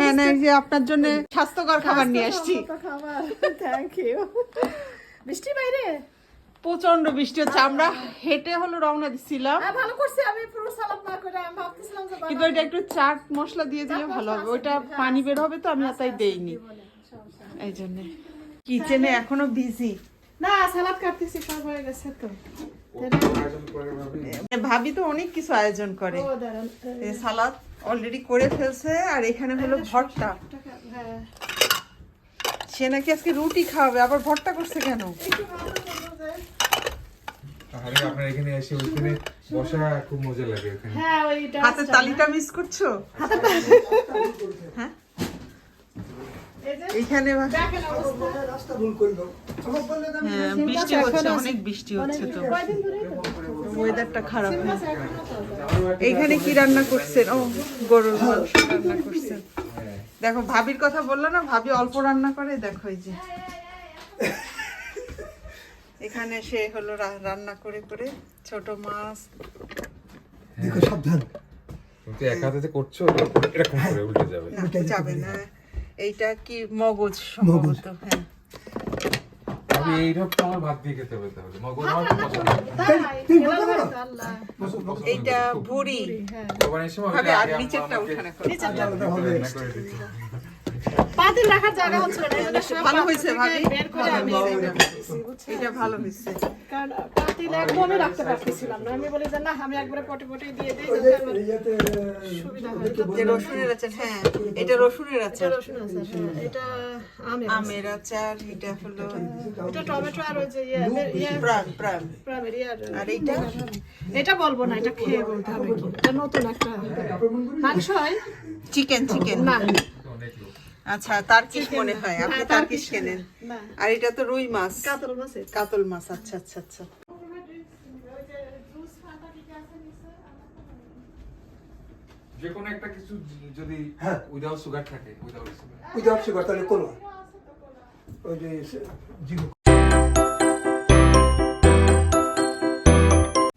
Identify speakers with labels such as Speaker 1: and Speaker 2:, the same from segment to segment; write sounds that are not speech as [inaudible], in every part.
Speaker 1: না না যে আপনার জন্য স্বাস্থ্যকর খাবার নিয়ে আসছি।
Speaker 2: খাবার। থ্যাংক ইউ বৃষ্টি বাইরে?
Speaker 1: প্রচণ্ড বৃষ্টি হচ্ছে। আমরা হেঁটে হলো রওনা দিচ্ছিলাম
Speaker 2: হ্যাঁ ভালো করছি। আমি পুরো সালাদ না করে আমি ভাবতেছিলাম যে
Speaker 1: কিন্তু ওইটা একটু চাট মশলা দিয়ে দিলে ভালো হবে। ওইটা পানি বের হবে তো আমি তাই দেইনি। এই জন্য। কিচেনে এখনও বিজি
Speaker 2: না সালাদ কাটতেছি সব হয়ে গেছে তো।
Speaker 1: ভাবি। তো অনেক কিছু আয়োজন করে।
Speaker 2: ও দাঁড়ান
Speaker 1: এই সালাদ। অলরেডি করে ফেলছে আর এখানে হলো ভর্তা।
Speaker 2: হ্যাঁ।
Speaker 1: সে নাকি আজকে রুটি খাওয়াবে আবার ভর্তা করছে কেন?
Speaker 3: ওখানে।
Speaker 2: হ্যাঁ
Speaker 1: তালিটা মিস করছ? হ্যাঁ? হ্যাঁ, বৃষ্টি হচ্ছে অনেক বৃষ্টি হচ্ছে তো ওয়েদারটা খারাপ হ্যাঁ
Speaker 2: এখনও
Speaker 1: এইখানে কি রান্না করছেন? ও গরুর মাংস রান্না করছেন।
Speaker 3: হ্যাঁ
Speaker 1: দেখো ভাবির কথা বলল না ভাবি অল্প রান্না করে দেখো এই যে। এখানে সে হলো রান্না করে করে ছোট মাছ।
Speaker 4: দেখো সাবধান।
Speaker 3: কিন্তু এক হাতে করছ এরকম করে উল্টে যাবে।
Speaker 1: না, যাবে না। এইটা কি মগজ। সম্ভবত হ্যাঁ।
Speaker 3: আমি এইরকম তো আমার ভাত দিয়ে খেতে হবে তাহলে। মগজ আমার খুব পছন্দ
Speaker 1: এইটা ভুড়ি।
Speaker 2: হ্যাঁ।
Speaker 3: দোকানের সময়
Speaker 1: আর নিচেরটা উঠানে করো।
Speaker 4: হবে।
Speaker 3: করে
Speaker 2: পাতিল রাখার জায়গা হচ্ছিল না এই
Speaker 1: ভালো হয়েছে, ভাবি?
Speaker 2: বের করে আমি
Speaker 1: এটা ভালো হয়েছে।
Speaker 2: কারণ পাতিল একদমই রাখতে পারতেছিলাম না। আমি বলি যে না আমি একবারে পটে পটে দিয়ে দিই যাতে আমার সুবিধা হয়।
Speaker 1: যে রসুনের আচার হ্যাঁ এটা রসুনের আচার।
Speaker 2: রসুন আছে হ্যাঁ, এটা আমের
Speaker 1: আচার এটা হলো
Speaker 2: এটা টমেটো আর ওই যে ইয়ে ইয়ে ইয়ে আর
Speaker 1: এইটা?
Speaker 2: এটা বলব না এটা খেয়ে বলতে হবে কি? এটা নতুন একটা মাংস হয়?
Speaker 1: চিকেন চিকেন
Speaker 2: না।
Speaker 1: আচ্ছা তার কি মনে হয়? আপনি
Speaker 2: হ্যাঁ,
Speaker 1: তার কি কেনেন আর এটা তো রুই মাছ।
Speaker 2: কাতল মাছ
Speaker 1: কাতল মাছ আচ্ছা আচ্ছা আচ্ছা।
Speaker 3: যে কোনো একটা কিছু যদি
Speaker 4: হ্যাঁ।
Speaker 3: উইদাউট সুগার থাকে উইদাউট সুগার
Speaker 4: যে অপশন তাহলে কোনো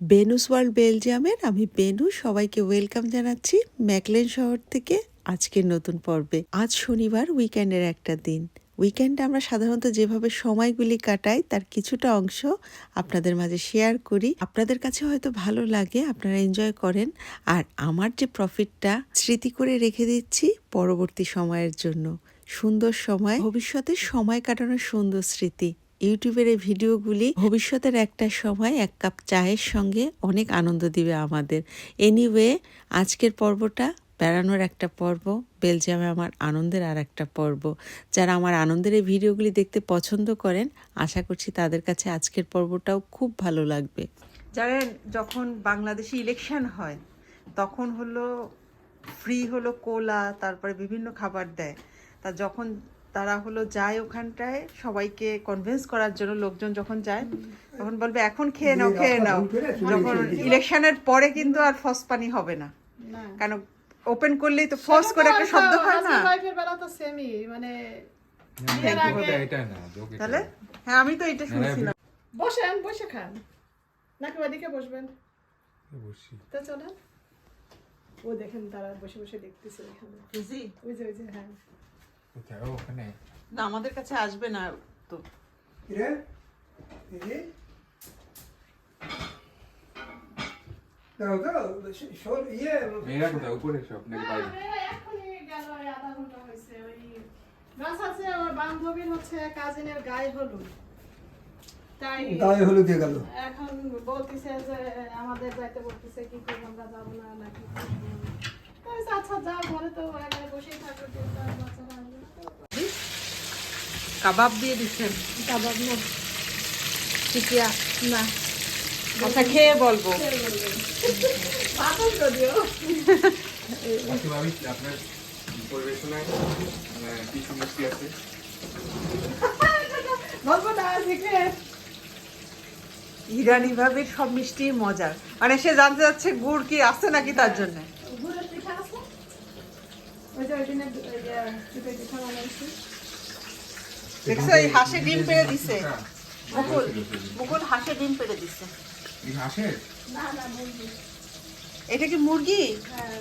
Speaker 5: বেনুস ওয়ার্ল্ড বেলজিয়ামের, আমি বেনু, সবাইকে ওয়েলকাম জানাচ্ছি ম্যাকলেন শহর থেকে আজকের নতুন পর্বে। আজ শনিবার, উইকেন্ডের একটা দিন। উইকেন্ডে আমরা সাধারণত যেভাবে সময়গুলি কাটাই, তার কিছুটা অংশ আপনাদের মাঝে শেয়ার করি। আপনাদের কাছে হয়তো ভালো লাগে, আপনারা এনজয় করেন। আর আমার যে প্রফিটটা স্মৃতি করে রেখে দিচ্ছি পরবর্তী সময়ের জন্য। সুন্দর সময় ভবিষ্যতে সময় কাটানোর সুন্দর স্মৃতি। ইউটিউবের এই ভিডিওগুলি ভবিষ্যতের একটা সময়, এক কাপ চায়ের সঙ্গে অনেক আনন্দ দিবে আমাদের। এনিওয়ে আজকের পর্বটা বেড়ানোর একটা পর্ব বেলজিয়ামে আমার আনন্দের আর একটা পর্ব। যারা আমার আনন্দের এই ভিডিওগুলি দেখতে পছন্দ করেন, আশা করছি তাদের কাছে আজকের পর্বটাও খুব ভালো লাগবে।
Speaker 1: জানেন যখন বাংলাদেশে ইলেকশন হয়, তখন হলো ফ্রি হলো কোলা তারপরে বিভিন্ন খাবার দেয়। তা যখন তারা হলো যায় ওখানটায় সবাইকে কনভিন্স করার জন্য লোকজন যখন যায় তখন বলবে এখন খেয়ে নাও খেয়ে নাও। যখন ইলেকশনের পরে কিন্তু আর ফস পানি হবে না।
Speaker 2: না।
Speaker 1: কারণ ওপেন করলেই তো ফস করে একটা শব্দ হয় না।
Speaker 2: মানে
Speaker 1: তাহলে? হ্যাঁ আমি তো এটা শুনছিলাম।
Speaker 2: বসেন বসে খান। নাকি ওইদিকে বসবেন?
Speaker 3: বসি।
Speaker 2: তো চলেন। ও দেখেন তারা বসে বসে দেখতেছে এখানে। ওই যে ওই যে হ্যাঁ।
Speaker 3: কোথায়? ওখানে।
Speaker 1: না আমাদের কাছে আসবে না তো।
Speaker 4: রে এই দাও দাও সর ইয়ে
Speaker 3: মেয়েরা কোথায় উপরে সব নাকি বাইরে।
Speaker 2: এখনই গেল আধা ঘণ্টা হয়েছে ওই গাছ আছে ওর বান্ধবীর হচ্ছে কাজিনের গায়ে হলুদ। তাই
Speaker 4: গায়ে হলুদ দিয়ে গেল।
Speaker 2: এখন বলতেছে যে আমাদের যাইতে বলতেছে কি করব আমরা যাব না নাকি আচ্ছা যাও ঘরে তো বসেই থাকো যেহেতু আর বাচ্চারা আসবে না তো।
Speaker 1: কাবাব দিয়ে দিচ্ছেন?
Speaker 2: কাবাব না। টিকিয়া না।
Speaker 1: আচ্ছা খেয়ে বলব।
Speaker 3: আচ্ছা ভাবি আপনার পরিবেশনায় মানে কি কি আছে?
Speaker 2: বলব না শিখে
Speaker 1: ইরানি ভাবে সব মিষ্টি মজার। মানে সে জানতে যাচ্ছে গুড় কি আছে নাকি তার জন্য।
Speaker 2: গুড়ের পিঠা আছে? ওই যে ওই দিনে পিঠা বানাইছি।
Speaker 1: দেখছ এই হাঁসে ডিম পেড়ে দিছে।
Speaker 3: হ্যাঁ।
Speaker 1: মুকুল মুকুল হাঁসে ডিম পেড়ে দিছে।
Speaker 3: এই হাঁসের
Speaker 2: না না মুরগি।
Speaker 1: এটা কি মুরগি?
Speaker 2: হ্যাঁ।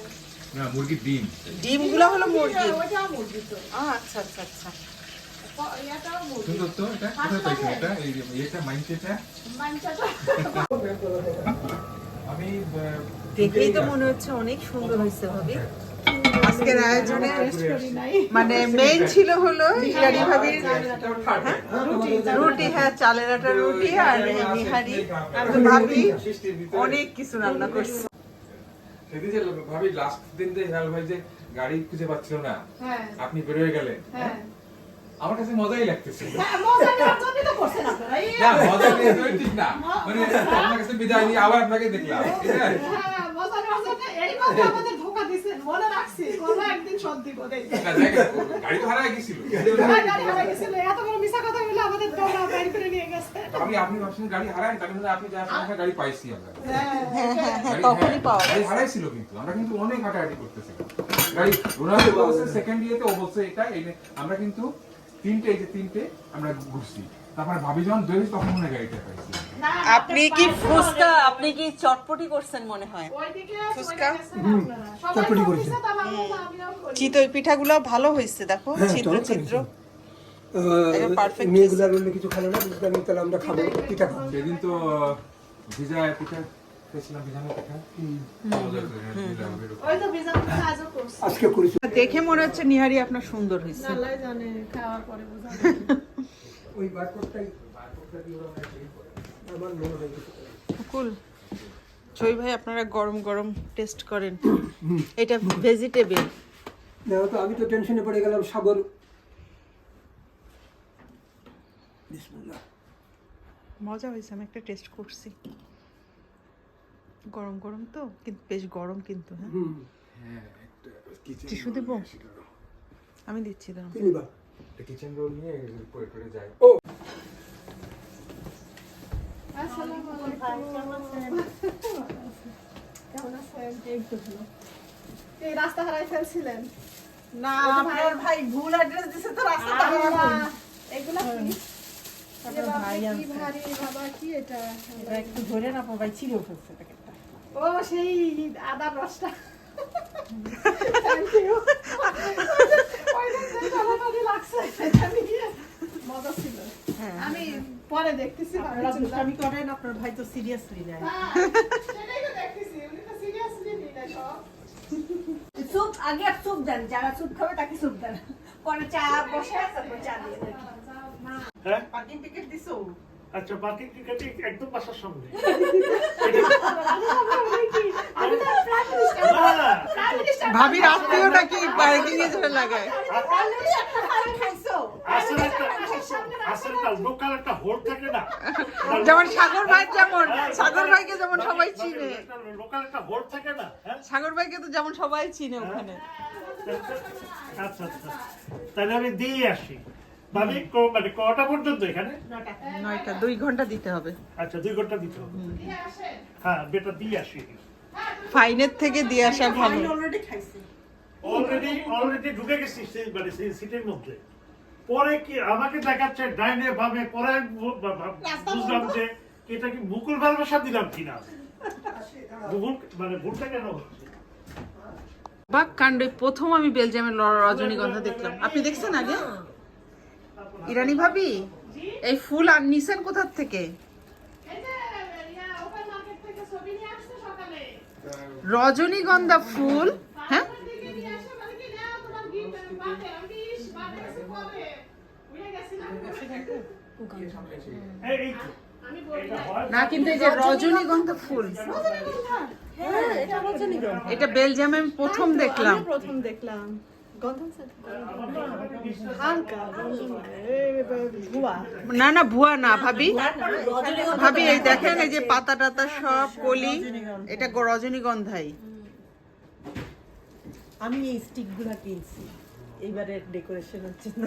Speaker 3: না মুরগির ডিম।
Speaker 1: ডিমগুলো হলো মুরগি।
Speaker 2: তো।
Speaker 1: আচ্ছা আচ্ছা আচ্ছা।
Speaker 3: সুন্দর তো এটা? কোথায় পাইছেন এটা? এই এটা মাইন্ডসেটটা আমি
Speaker 1: তো মনে হচ্ছে অনেক সুন্দর হয়েছে ভাবি। আজকের আয়োজনে মানে মেইন ছিল হলো ভাবির
Speaker 2: রুটি
Speaker 1: রুটি হ্যাঁ চালের আটা রুটি আর নিহারি ভাবি অনেক কিছু রান্না করছে।
Speaker 3: সেদিন যে ভাবি লাস্ট দিন যে হেলাল ভাই যে গাড়ি খুঁজে পাচ্ছিল না
Speaker 2: হ্যাঁ।
Speaker 3: আপনি বেরোয় গেলেন
Speaker 2: হ্যাঁ।
Speaker 3: আমার কাছে মজাই
Speaker 2: হ্যাঁ। এই
Speaker 3: না মজা নিয়ে ঠিক না। মানে আপনার কাছে বিদায় নিয়ে আবার আপনাকে দেখলাম। ঠিক আছে
Speaker 2: হ্যাঁ, মজা নেওয়ার জন্য এই কথা আমাদের ধোঁকা দিছেন। মনে রাখছি, দিব।
Speaker 3: গাড়ি তো হারায় গেছিল
Speaker 2: হ্যাঁ, গাড়ি হারাই গেছিল। এত বড় মিছা কথা বলে আমাদের দৌড়া বের করে নিয়ে গেছে।
Speaker 3: আমি আপনি ভাবছেন গাড়ি হারায় তার মানে আপনি যাওয়ার সময় গাড়ি পাইছি আমরা
Speaker 2: হ্যাঁ,
Speaker 1: হ্যাঁ
Speaker 3: গাড়ি-
Speaker 1: তখনই পাওয়া
Speaker 3: গাড়ি হারাইছিল কিন্তু আমরা কিন্তু অনেক হাঁটাহাঁটি করতেছিলাম গাড়ি রোনাল্ডো বলছে সেকেন্ড ইয়েতে ও বলছে এটা আমরা কিন্তু তিনটে এই যে তিনটে আমরা ঘুরছি তারপরে ভাবি যখন তখন মনে হয় গাড়িটা পাইছি
Speaker 1: আপনি কি ফুচকা আপনি কি চটপটি করছেন মনে হয়।
Speaker 2: সবাই
Speaker 4: চটপটি করেছে।
Speaker 2: হয়।
Speaker 1: চিতই পিঠাগুলো ভালো হয়েছে দেখো
Speaker 4: হ্যাঁ, মেয়েগুলো আর অন্য কিছু খালো না তাহলে আমরা খাব পিঠা খাব।
Speaker 3: সেদিন তো ভিজা
Speaker 1: দেখে মনে হচ্ছে নিহারি আপনার সুন্দর হয়েছে। [laughs]
Speaker 4: ওই বারকোডটাই বারকোডটা দিয়ে ওরা করে। আমার মনে হয়
Speaker 1: কুল জয় ভাই আপনারা গরম গরম টেস্ট করেন। এটা ভেজিটেবল
Speaker 4: না তো আমি তো টেনশনে পড়ে গেলাম সাগর।
Speaker 1: মজা হয়েছে আমি একটা টেস্ট করছি। গরম গরম তো কিন্তু বেশ গরম কিন্তু হ্যাঁ?
Speaker 3: হ্যাঁ একটা কিচেন
Speaker 1: টিস্যু দেবো আমি দিচ্ছি
Speaker 4: নিবা?
Speaker 3: কিচেন রোল নিয়ে পরে যাই।
Speaker 2: আসসালামু আলাইকুম। এই তো ভালো। এই রাস্তা হারাই ফেলছিলেন।
Speaker 1: না
Speaker 2: আপনার
Speaker 1: ভাই ভুল অ্যাড্রেস দিছে তো রাস্তা
Speaker 2: এগুলা কি?
Speaker 1: একটু ধরে না ভাই ছিঁড়ে ফেলছে প্যাকেটটা
Speaker 2: ও সেই আদার রসটা [laughs] Thank you. ওই দিন যে জ্বালাপানি লাগছে, এটা নিয়ে মজা ছিল।
Speaker 1: হ্যাঁ,
Speaker 2: আমি পরে দেখতেছি
Speaker 6: আপনারা দুষ্টামি করেন আপনার ভাই তো সিরিয়াসলি নেয়।
Speaker 2: হ্যাঁ, সেটাই তো দেখতেছি উনি তো সিরিয়াসলি নেয় না সব।
Speaker 6: স্যুপ আগে আর স্যুপ দেন যারা স্যুপ খাবে তাকে স্যুপ দেন। পরে চা বসে আছে চা দিয়ে দেন।
Speaker 7: হ্যাঁ
Speaker 1: পার্কিং টিকিট দিছো?
Speaker 7: আচ্ছা বাকি একদম বাসার সামনে। [laughs]
Speaker 1: ভাবি নাকি এ ধরে লাগায় যেমন সাগর ভাই যেমন সাগর ভাইকে যেমন সবাই চিনে।
Speaker 7: লোকাল একটা হোল থাকে না হ্যাঁ?
Speaker 1: সাগর ভাইকে তো যেমন সবাই চিনে ওখানে।
Speaker 7: আচ্ছা আচ্ছা। তাহলে আমি দিয়ে আসি। মানে মানে কটা পর্যন্ত এখানে?
Speaker 1: নয়টা। দুই ঘণ্টা দিতে হবে।
Speaker 7: আচ্ছা দুই ঘণ্টা দিতে হবে। হ্যাঁ বেটা দিয়ে আসি
Speaker 1: ফাইনের থেকে দিয়ে আসা ভালো।
Speaker 6: অলরেডি খাইছে।
Speaker 7: অলরেডি অলরেডি ঢুকে গেছি সেই- মানে সেই সিটের মধ্যে। পরে কি আমাকে দেখাচ্ছে ডাইনে বামে পরে বুঝলাম যে এটা কি মুকুল ভালোবাসা দিলাম কিনা? মানে ভুলটা কেন হচ্ছে?
Speaker 1: বাক কাণ্ড প্রথম আমি বেলজিয়ামের রজনীগন্ধা দেখলাম। আপনি দেখছেন আগে? ইরানি ভাবি? এই ফুল আর নিছেন কোথার থেকে? রজনীগন্ধা ফুল হ্যাঁ?
Speaker 2: মানে না
Speaker 1: কিন্তু এই যে রজনীগন্ধা ফুল।
Speaker 6: হ্যাঁ এটা
Speaker 1: বেলজিয়ামে আমি প্রথম দেখলাম।
Speaker 2: প্রথম দেখলাম।
Speaker 1: না না, ভুয়া না, ভাবি। ভাবি, এই দেখেন, এই যে পাতা টাতা সব কলি, এটা রজনীগন্ধাই।
Speaker 6: আমি এই স্টিকগুলা কিনছি। এইবারের ডেকোরেশনের জন্য।